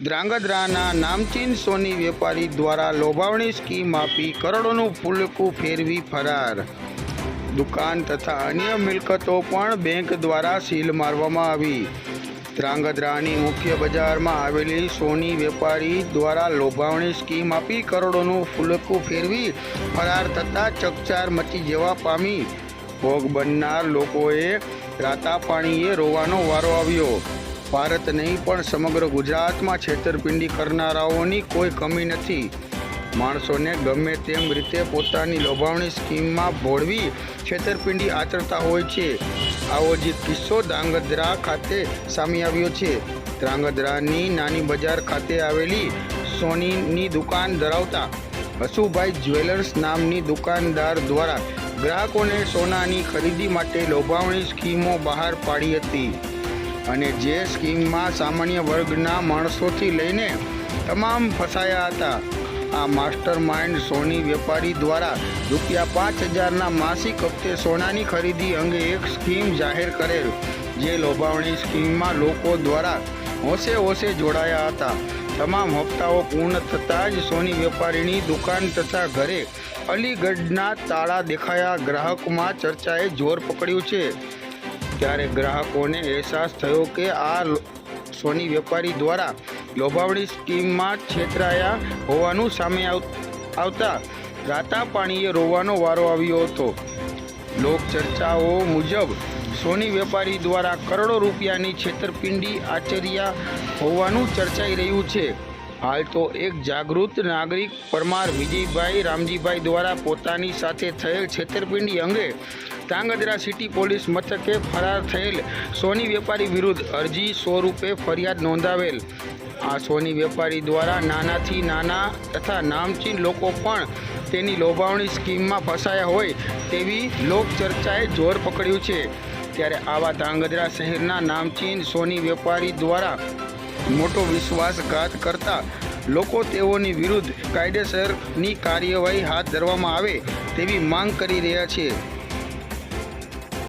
ધ્રાંગધ્રાના નામચીન સોની વેપારી દ્વારા લોભાવણી સ્કીમ આપી કરોડોનું ફૂલકું ફેરવી ફરાર. દુકાન તથા અન્ય મિલકતો પણ બેંક દ્વારા સીલ મારવામાં આવી. ધ્રાંગધ્રાની મુખ્ય બજારમાં આવેલી સોની વેપારી દ્વારા લોભાવણી સ્કીમ આપી કરોડોનું ફૂલકું ફેરવી ફરાર થતાં ચકચાર મચી જવા પામી. ભોગ બનનાર લોકોએ રાતા પાણીએ રોવાનો વારો આવ્યો. ભારત નહીં, પણ સમગ્ર ગુજરાતમાં છેતરપિંડી કરનારાઓની કોઈ કમી નથી. માણસોને ગમે તેમ રીતે પોતાની લોભાવણી સ્કીમમાં ભોળવી છેતરપિંડી આચરતા હોય છે. આવો જ કિસ્સો ધ્રાંગધ્રા ખાતે સામે આવ્યો છે. ધ્રાંગધ્રાની નાની બજાર ખાતે આવેલી સોનીની દુકાન ધરાવતા હસુભાઈ જ્વેલર્સ નામની દુકાનદાર દ્વારા ગ્રાહકોને સોનાની ખરીદી માટે લોભાવણી સ્કીમો બહાર પાડી હતી. અને જે સ્કીમમાં સામાન્ય વર્ગના માણસોથી લઈને તમામ ફસાયા હતા. આ માસ્ટર માઇન્ડ સોની વેપારી દ્વારા રૂપિયા પાંચ હજારના માસિક હપ્તે સોનાની ખરીદી અંગે એક સ્કીમ જાહેર કરેલ, જે લોભાવણી સ્કીમમાં લોકો દ્વારા હોશે હોશે જોડાયા હતા. તમામ હપ્તાઓ પૂર્ણ થતાં જ સોની વેપારીની દુકાન તથા ઘરે અલીગઢના તાળા દેખાયા. ગ્રાહકોમાં ચર્ચાએ જોર પકડ્યું છે. ત્યારે ગ્રાહકોને અહેસાસ થયો કે આ સોની વેપારી દ્વારા લોભાવણી સ્કીમમાં છેતરાયા હોવાનું સામે આવ- આવતા રાતા પાણીએ રોવાનો વારો આવ્યો હતો. લોકચર્ચાઓ મુજબ, સોની વેપારી દ્વારા કરોડો રૂપિયાની છેતરપિંડી આચર્યા હોવાનું ચર્ચાઈ રહ્યું છે. હાલ તો એક જાગૃત નાગરિક પરમાર વિજયભાઈ રામજીભાઈ દ્વારા પોતાની સાથે થયેલ છેતરપિંડી અંગે ધ્રાંગધ્રા સિટી પોલીસ મથકે ફરાર થયેલ સોની વેપારી વિરુદ્ધ અરજી સ્વરૂપે ફરિયાદ નોંધાવેલ. આ સોની વેપારી દ્વારા નાનાથી નાના તથા નામચીન લોકો પણ તેની લોભાવણી સ્કીમમાં ફસાયા હોય તેવી લોકચર્ચાએ જોર પકડ્યું છે. ત્યારે આવા ધ્રાંગધ્રા શહેરના નામચીન સોની વેપારી દ્વારા મોટો વિશ્વાસઘાત કરતા લોકો તેઓની વિરુદ્ધ કાયદેસરની કાર્યવાહી હાથ ધરવામાં આવે તેવી માંગ કરી રહ્યા છે.